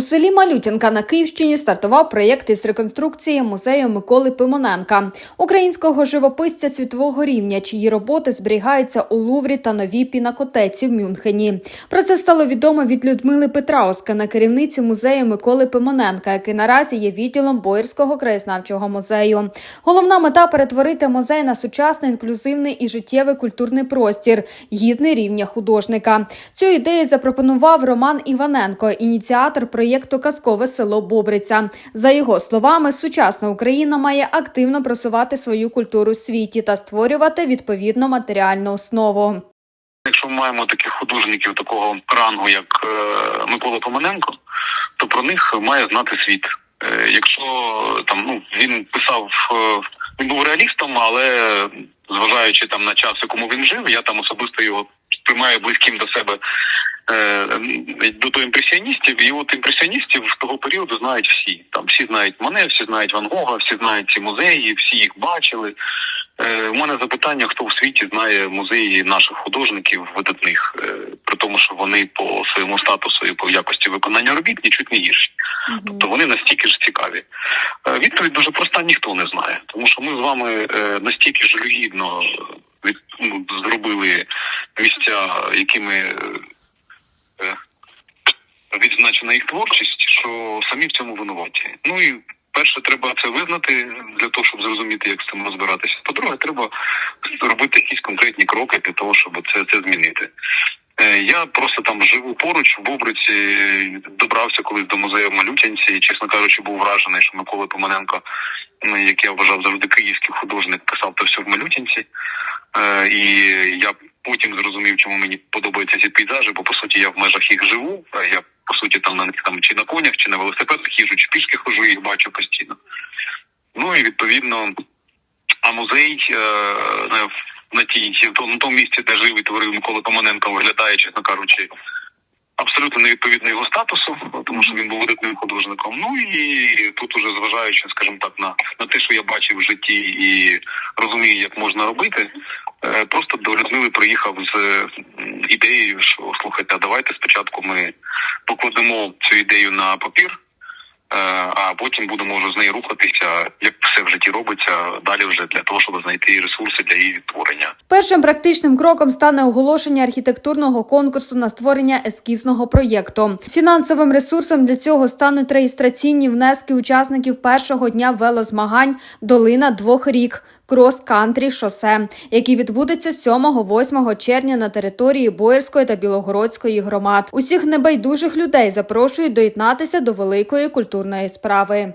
У селі Малютінка на Київщині стартував проєкт із реконструкції музею Миколи Пимоненка, українського живописця світового рівня, чиї роботи зберігаються у Луврі та новій пінакотеці в Мюнхені. Про це стало відомо від Людмили Петрауска, керівниці музею Миколи Пимоненка, який наразі є відділом Боярського краєзнавчого музею. Головна мета перетворити музей на сучасний, інклюзивний і життєвий культурний простір, гідний рівня художника. Цю ідею запропонував Роман Іваненко, ініціатор проєкту Казкове село Бобриця. За його словами, сучасна Україна має активно просувати свою культуру світі та створювати відповідну матеріальну основу. Якщо ми маємо таких художників такого рангу, як е, Микола Поманенко, то про них має знати світ. Е, якщо там ну він писав, е, він був реалістом, але зважаючи там на час, якому він жив, я там особисто його приймаю близьким до себе е, до того імпресіоністів, і от імпресіоністів того періоду знають всі. Там всі знають мене, всі знають Ван Гога, всі знають ці музеї, всі їх бачили. Е, У мене запитання, хто в світі знає музеї наших художників видатних, е, при тому, що вони по своєму статусу і по якості виконання робіт нічуть не гірші. Тобто вони настільки ж цікаві. Відповідь дуже проста: ніхто не знає, тому що ми з вами настільки жалюгідно від, ну, зробили місця, якими е, е, відзначена їх творчість, що самі в цьому винуваті. Ну і перше, треба це визнати для того, щоб зрозуміти, як з цим розбиратися. По-друге, треба робити якісь конкретні кроки для того, щоб це, це змінити. Е, Я просто там живу поруч в Бобриці, добрався колись до музею в Малютянці, і, чесно кажучи, був вражений, що Микола Поманенко, ну, як я вважав завжди київський художник, писав то все в Малютянці. І я потім зрозумів, чому мені подобаються ці пейзажі, бо по суті я в межах їх живу. Я по суті там на там чи на конях, чи на велосипедах їжджу, чи пішки хожу, їх бачу постійно. Ну і відповідно, а музей е, на, тій на тому місці, де жив і творив Микола Поманенко, виглядає, чесно кажучи, абсолютно невідповідно його статусу, тому що він був видатним художником. Ну і тут уже зважаючи, скажімо так, на, на те, що я бачив в житті і розумію, як можна робити. Е, Просто до Людмили приїхав з ідеєю, що слухайте, а давайте спочатку ми покладемо цю ідею на папір, е, а потім будемо вже з нею рухатися, як в житті робиться, далі вже для того, щоб знайти ресурси для її відтворення. Першим практичним кроком стане оголошення архітектурного конкурсу на створення ескізного проєкту. Фінансовим ресурсом для цього стануть реєстраційні внески учасників першого дня велозмагань Долина двох рік. Крос-кантрі шосе, який відбудеться 7-8 червня на території Боярської та Білогородської громад. Усіх небайдужих людей запрошують доєднатися до великої культурної справи.